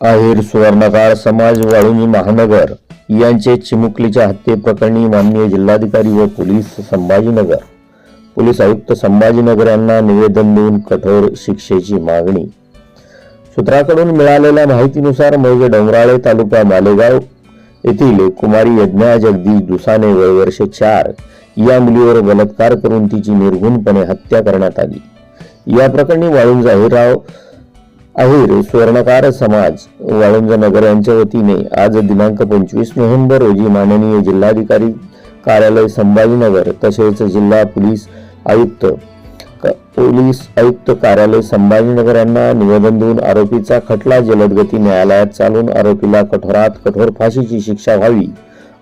आहेर सुवर्णकार समाज वाळुंजी महानगर यांचे चिमुकलीच्या हत्येप्रकरणी माननीय जिल्हाधिकारी व पोलीस संभाजीनगर. पोलीस आयुक्त संभाजीनगर यांना निवेदन देऊन कठोर शिक्षेची मागणी. सूत्राकडून मिळालेल्या माहितीनुसार मौजे डोंगराळे तालुका मालेगाव येथील कुमारी यज्ञा जगदीश दुसाने वय वर्ष चार या मुलीवर बलात्कार करून तिची निर्घुणपणे हत्या करण्यात आली. या प्रकरणी वाळुंज अहिराव अहिर स्वर्णकार समाज वाळुंज नगर यांच्या वतीने आज दिनांक पंचवीस नोव्हेंबर रोजी माननीय जिल्हाधिकारी कार्यालय संभाजीनगर तसेच जिल्हा पोलीस आयुक्त पोलीस आयुक्त कार्यालय संभाजीनगर यांना निवेदन देऊन आरोपीचा खटला जलदगती न्यायालयात चालून आरोपीला कठोरात कठोर फाशीची शिक्षा व्हावी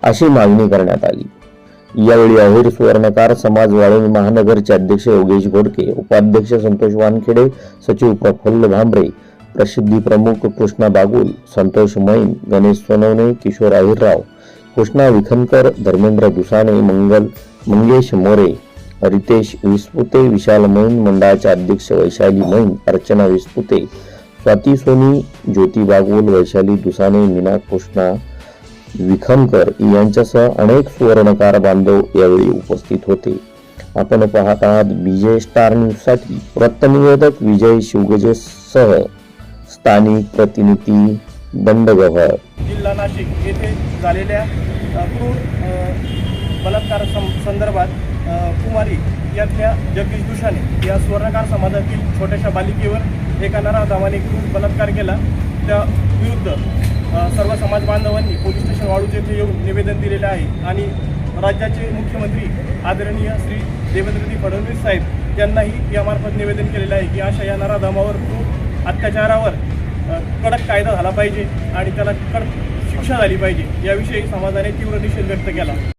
अशी मागणी करण्यात आली. यावेळी अहिर सुवर्णकार समाज वाळून महानगरचे अध्यक्ष योगेश घोडके उपाध्यक्ष संतोष वानखेडे सचिव प्रफुल्ल भांबरे प्रसिद्धी प्रमुख कृष्णा बागुल संतोष मैन गणेश सोनवणे किशोर अहिरराव कृष्णा विखनकर धर्मेंद्र दुसाने मंगल मंगेश मोरे रितेश विस्पुते विशाल मैन मंडळाचे अध्यक्ष वैशाली मैन अर्चना विस्पुते स्वाती सोनी ज्योती बागुल वैशाली दुसाने मीना कृष्णा विखमकर यांच्यासह अनेक सुवर्णकार बांधव यावेळी उपस्थित होते. आपण पाहत आहात विजय स्टार न्यूजसाठी वृत्तनिवेदक विजय शिवगजे सह स्थानिक प्रतिनिधी दंडगव्हर जिल्हा नाशिक येथे झालेल्या क्रूर बलात्कार सं संदर्भात कुमारी यातल्या जगदीश दुशाने या सुवर्णकार समाजातील छोट्याशा बालिकेवर एका नराधावाने क्रूर बलात्कार केला. त्या विरुद्ध सर्व समाज बांधवांनी पोलीस स्टेशन वाळूज येथे येऊन निवेदन दिलेले आहे. आणि राज्याचे मुख्यमंत्री आदरणीय श्री देवेंद्रजी फडणवीस साहेब यांनाही यामार्फत निवेदन केलेलं आहे की अशा या नराधामावर क्रूर अत्याचारावर कडक कायदा झाला पाहिजे आणि त्याला कडक शिक्षा झाली पाहिजे. याविषयी समाजाने तीव्र निषेध व्यक्त केला.